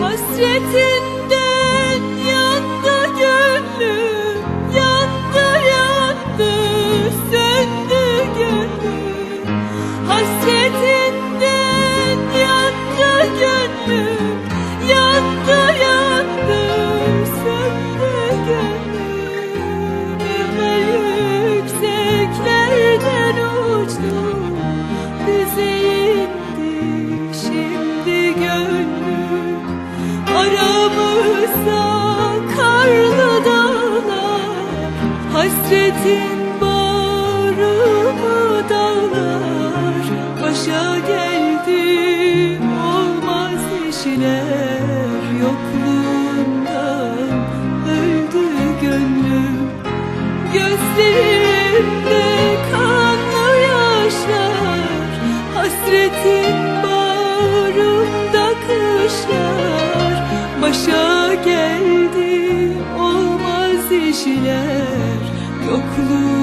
Hasretin Hasretin bağrımı dağlar. Başa geldi olmaz işler Yokluğundan öldü gönlüm. Gözlerimde kanlı yaşlar. Hasretin bağrımda kışlar. Başa geldi olmaz işler Yokluğundan